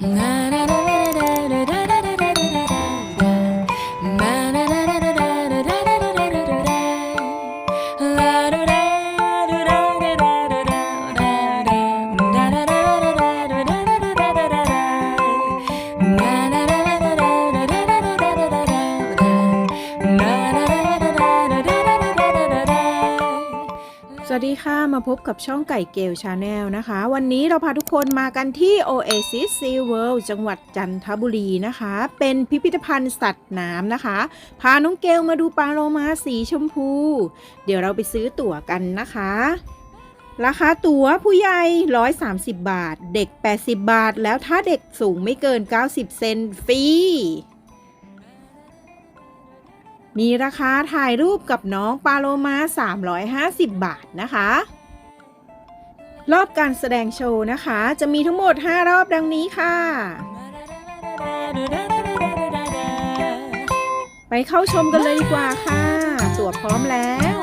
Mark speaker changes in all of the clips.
Speaker 1: Now. ช่องไก่เกลชาแนลนะคะ วันนี้เราพาทุกคนมากันที่ Oasis Sea World จังหวัดจันทบุรีนะคะ เป็นพิพิธภัณฑ์สัตว์น้ำนะคะ พาน้องเกลมาดูปลาโลมาสีชมพู เดี๋ยวเราไปซื้อตั๋วกันนะคะ ราคาตั๋วผู้ใหญ่ 130 บาท เด็ก 80 บาท แล้วถ้าเด็กสูงไม่เกิน 90 เซนฟรีมีราคาถ่ายรูปกับน้องปาโลมา 350 บาทนะคะ รอบการแสดงโชว์นะคะ จะมีทั้งหมด 5 รอบดังนี้ค่ะ ไปเข้าชมกันเลยดีกว่าค่ะ ตั๋วพร้อมแล้ว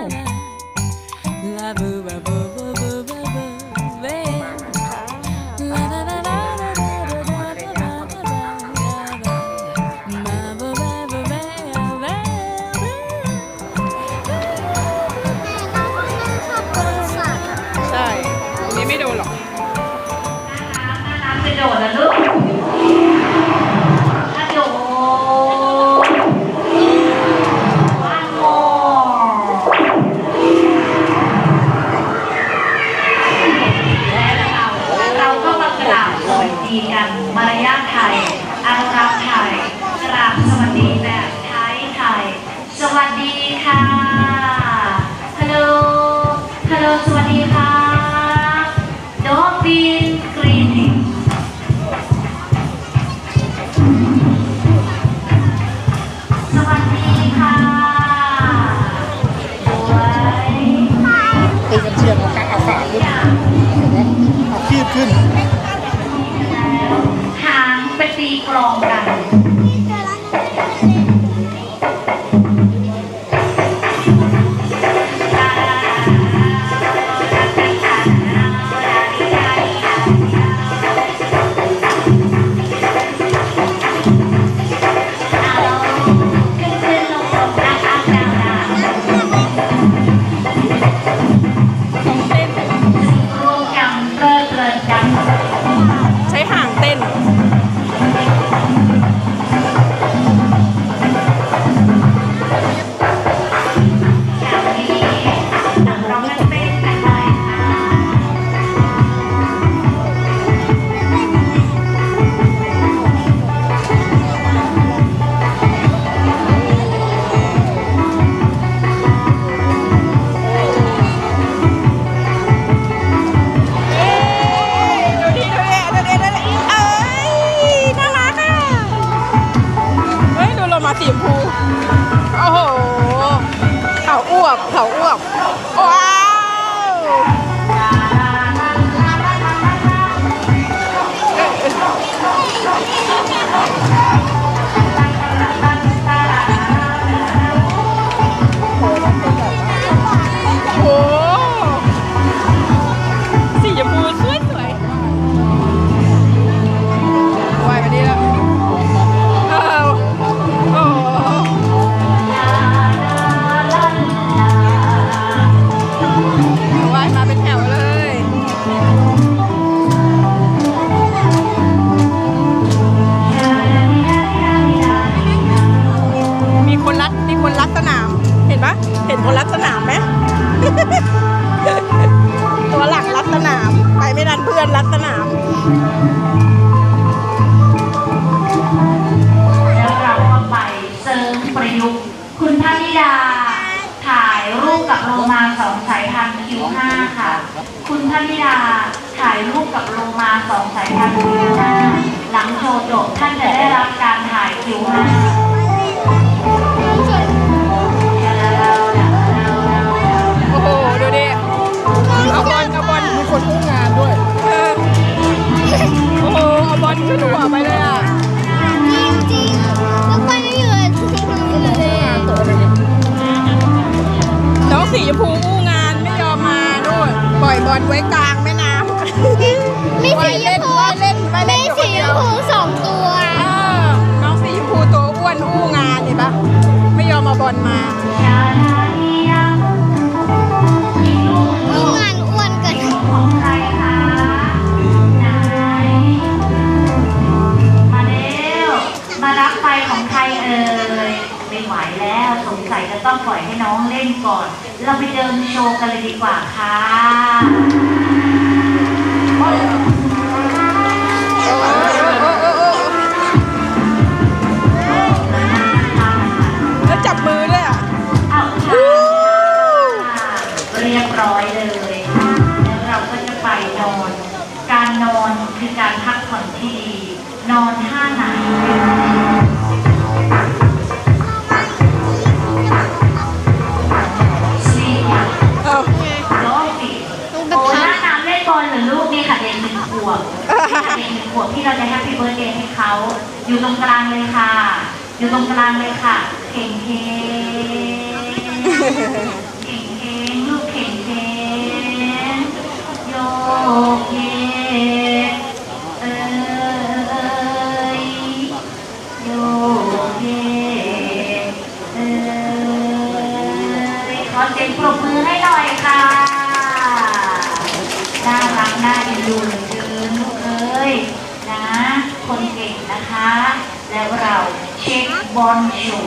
Speaker 2: bond show.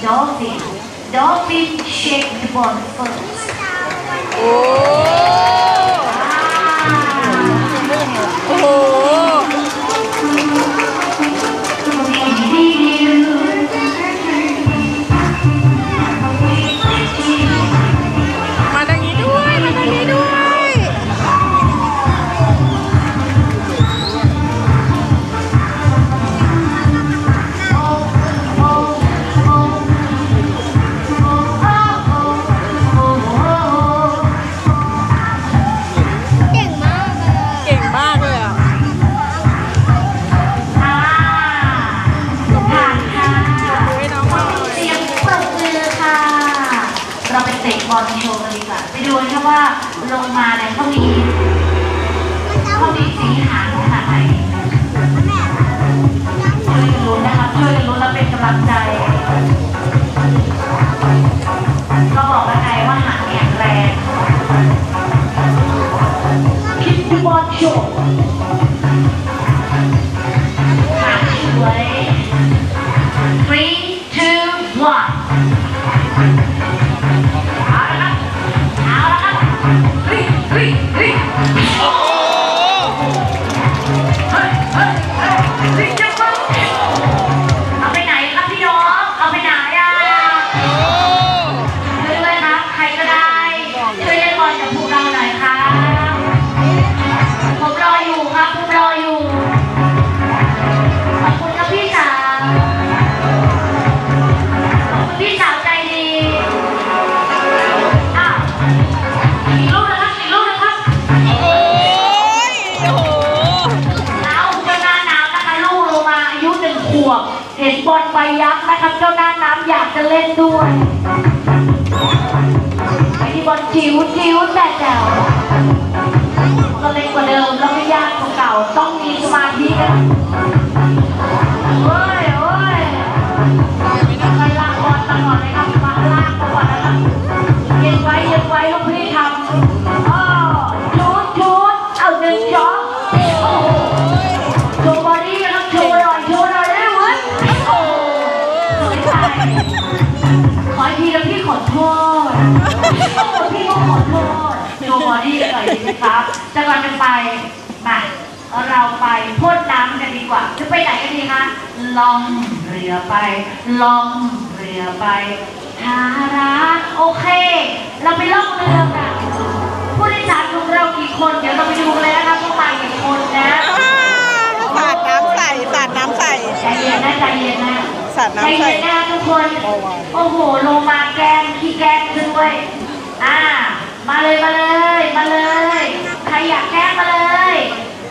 Speaker 2: Dolphin. Dolphin shaped bond first. Oh. ว
Speaker 3: บ
Speaker 2: เห็
Speaker 1: น
Speaker 2: บอลใบยักษ์นะครับ เจ้าหน้าน้ำอยากจะเล่นด้วยไอที่บอลจิ๋วจิ๋วแต่แจ๋วก็เล็กกว่าเดิมแล้วไม่ยากของเก่า ต้องมีสมาธินะ ครับแต่ก่อนจะไปมาเราไปพ่นน้ำกันดีกว่าจะไปไหนกันดีคะลองเรือไป ลองเรือไปหาระโอเค เราไปล่องเรือกันผู้โดยสารของเรากี่คน เดี๋ยวเราไปดูเลยนะคะว่ามากี่คนนะ
Speaker 1: สาดน้ำใส่สาดน้ำใส่
Speaker 2: ใจเย็นนะใจเย็นนะ
Speaker 1: สาดน้ำใส่ใจ
Speaker 2: เย็นนะทุกคน โอ้โหโลมาแกงขี้แกงด้วยอ่า มาเลยมาเลยมาเลย ใครอยากแก้มาเลย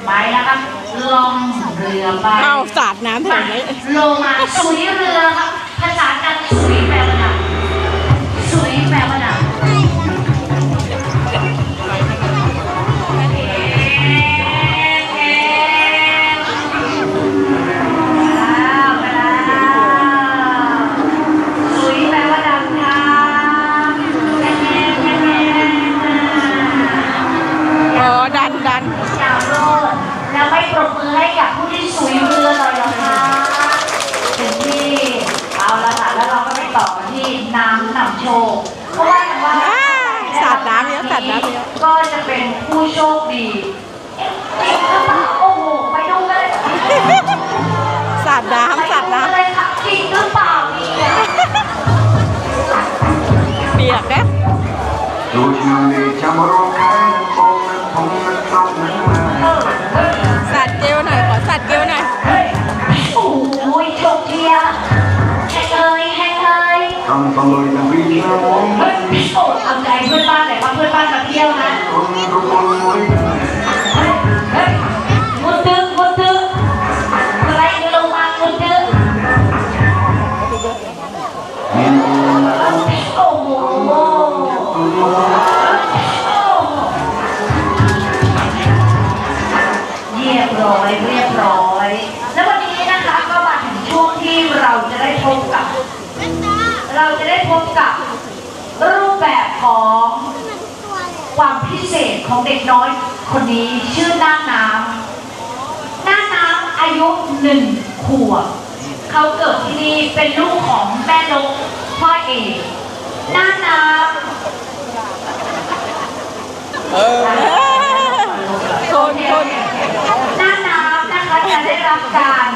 Speaker 2: ไปแล้วครับลองเรือไป
Speaker 1: เอาสาดน้ำแถวนี้
Speaker 2: โลมาซุยเรือครับ
Speaker 4: ทำตลอดทั้งปีนะพี่
Speaker 2: เอาใจเพื่อนบ้านไหนว่าเพื่อนบ้านมาเที่ยวนะ กับรูปแบบของความพิเศษของเด็กน้อยคนนี้ชื่อหน้าน้ำหน้าน้ำอายุหนึ่งขวบเขาเกิดที่นี่เป็นลูกของแม่นกพ่อเอกหน้าน้ำ
Speaker 1: คนคน
Speaker 2: หน้าน้ำนะคะจะได้รับการ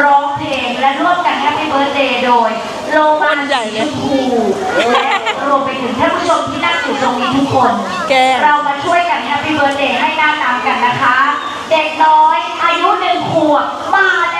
Speaker 2: ร้องเพลงและร่วมกันแฮปปี้เบิร์ดเดย์โดย โลมาสีชมพูและรวมไปถึงท่านผู้ชมที่นั่งอยู่ตรงนี้ทุกคน
Speaker 1: แกง
Speaker 2: เรามาช่วยกันแฮปปี้เบิร์ดเดย์ให้หน้าน้ำกันนะคะ เด็กน้อยอายุหนึ่งขวบมาแล้ว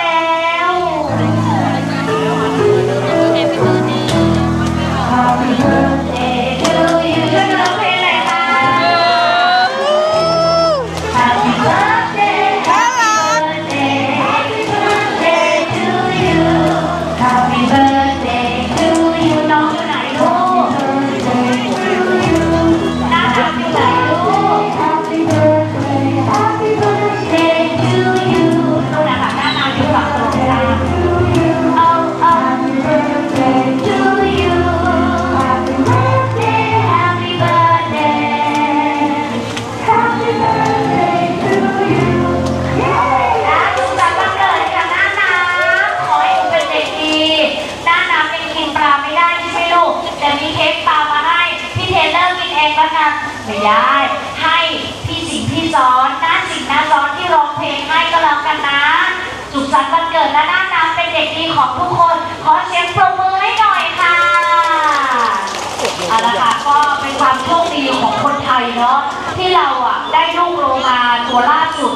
Speaker 2: ที่เราอะได้ลูกโลมาตัวล่าสุด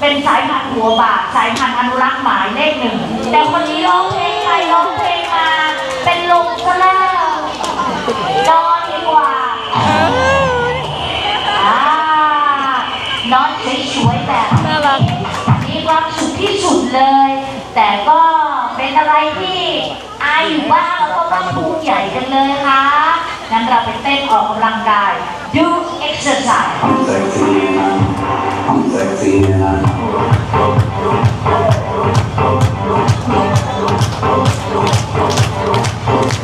Speaker 2: เป็นสายพันธุ์หัวบาสายพันธุ์อนุรักษ์หมายเลขหนึ่งแต่คนนี้ร้องเพลงไปร้องเพลงมา เป็นลมซะแล้วนอนดีกว่าอ่านอนสวยๆแบบ
Speaker 1: น่ารัก
Speaker 2: มีความสุขที่สุดเลย แต่ก็เป็นอะไรที่อายอยู่บ้างแล้วก็ต้องภูมิใหญ่กันเลยค่ะ งั้นเราไปเต้นออกกำลังกาย do exercise
Speaker 4: I'm sexy man I'm sexy man
Speaker 2: อา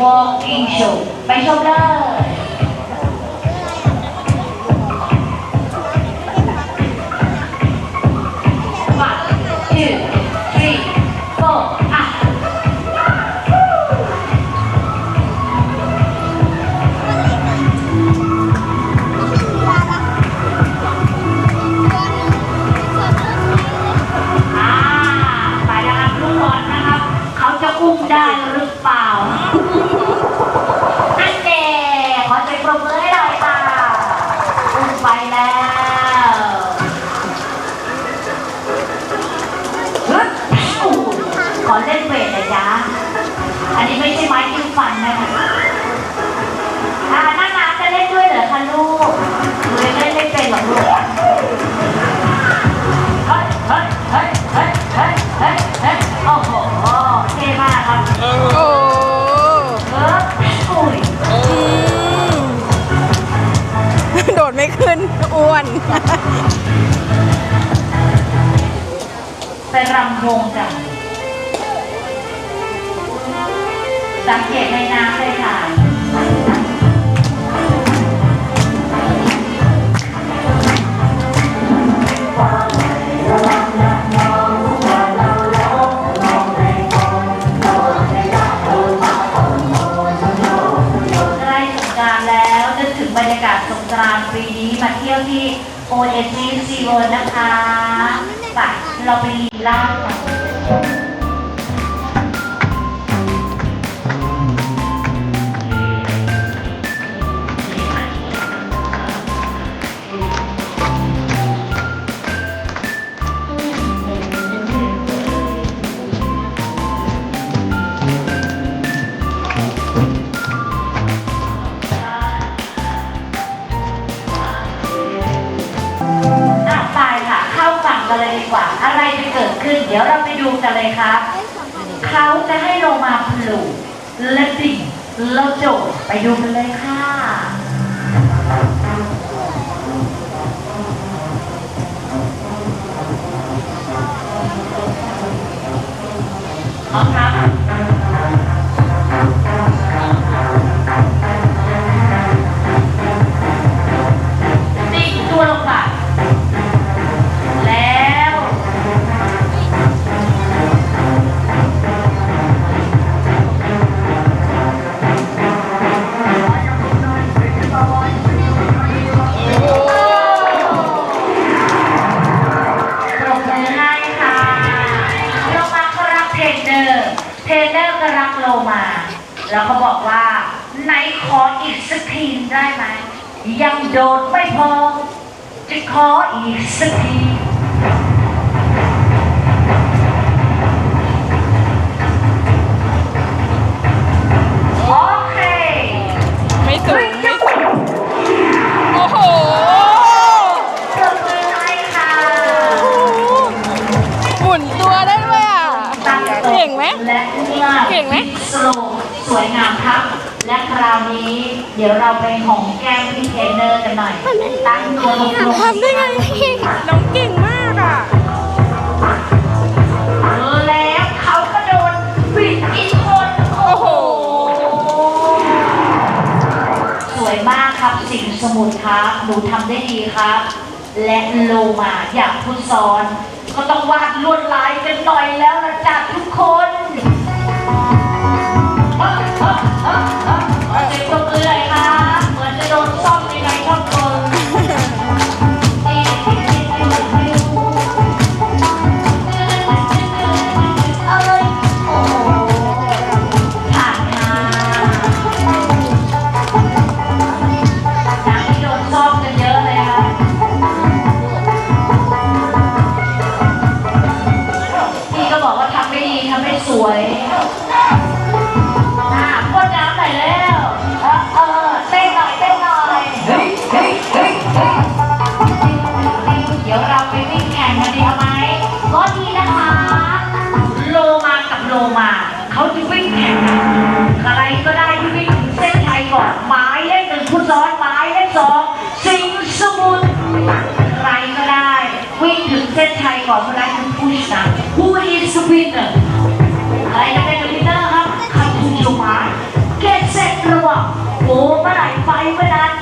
Speaker 2: and walking show ไปช ไปรำวงจ้ะสังเกตในน้ำเลยค่ะใกล้สงกรานต์แล้วนึกถึงบรรยากาศสงกรานต์ปีนี้มาเที่ยวที่ Oasis s e a w o r l d นะคะ แบบเราไปรีลาดกัน กว่า อะไรจะเกิดขึ้น เดี๋ยวเราไปดูกันเลยครับ เขาจะให้ลงมาพลูและดิ่งแล้วโจดไปดูกันเลยค่ะพร้อมครับ ไม่สูงไม่สู
Speaker 1: งโอ้โห
Speaker 2: ปรบมือให้ค่ะ
Speaker 1: หมุนตัวได้ด้วยอะ เก่งไหม
Speaker 2: และเมื่อ
Speaker 1: เก่งไหม
Speaker 2: สโลว์สวยงามครับ และคราวนี้เดี๋ยวเราไปหอมแก้มพี่เทรนเนอร์กันหน่อย ตั้งตัวลงลง
Speaker 1: ทำได้ไงน้องเก่งมากอะ
Speaker 2: แล้วเขาก็โดนบิดอีกคนโอ้โห สวยมากครับสิงห์สมุทรครับหนูทำได้ดีครับ และโลมาอยากพูดซ้อน ก็ต้องวาดลวดลายกันหน่อยแล้วละจ้ะทุกคน ของร้ายคือผู้ที่สามผู้อินสปินะอร์ใครจะเก็นวินเนอร์ครับคำคุณโยมาเกตเสร็จระวังโอ้เมื่อไหร่ไปเมื่อนั้น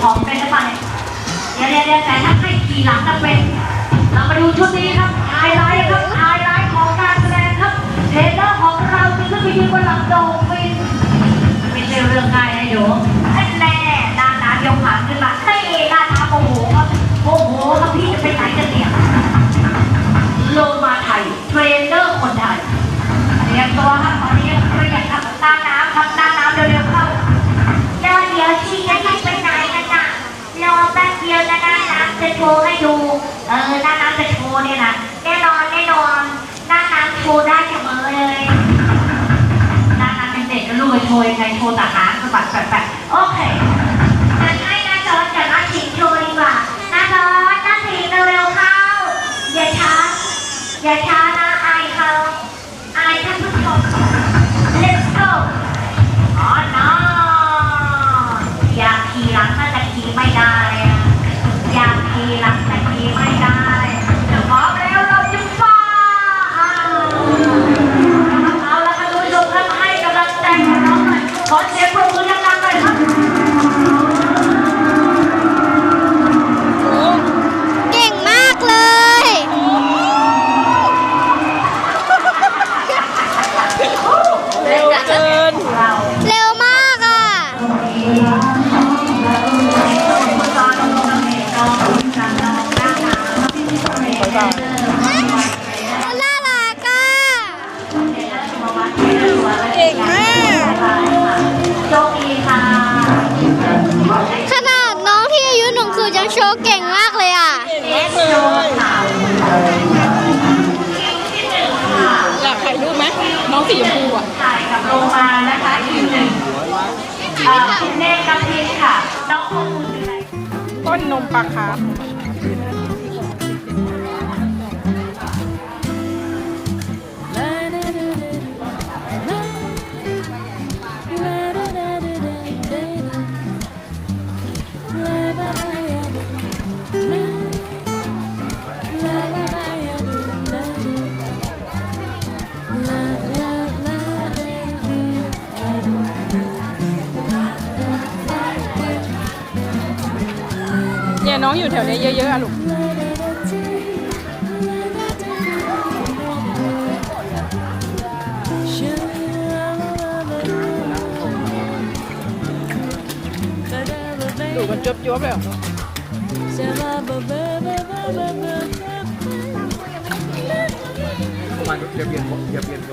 Speaker 2: ของเป็
Speaker 1: น
Speaker 2: หรือเป่าเนี่ยเดี๋ยวเดี๋ยวแต่ถ้าให้กี่หลังจะเป็น เรามาดูชุดนี้ครับไฮไลท์ครับไฮไลท์ของการแสดงครับเทเลอร์ของเราจะขึ้นไปยืนบนหลังโดฟินไม่ใช่เรื่องง่ายนะโยมแน่ด้านน้ำยกขาขึ้นมาให้เอด้านน้ำโอ้โหครับโอ้โหครับพี่จะไปไหนกันเนี่ยโลมาไทยเทรนเนอร์คนไทยเรียนตัวครับตอนนี้เรียนครับตานน้ำ ยในโทตะนะสมบัติแปด
Speaker 5: Right. นม
Speaker 1: ปลาคาร์ฟ น้องอยู่แถวนี้เยอะๆอะลูกดูมันจบจบเลย
Speaker 3: มันจะเปลี่ยนจะเปลี่ยนไป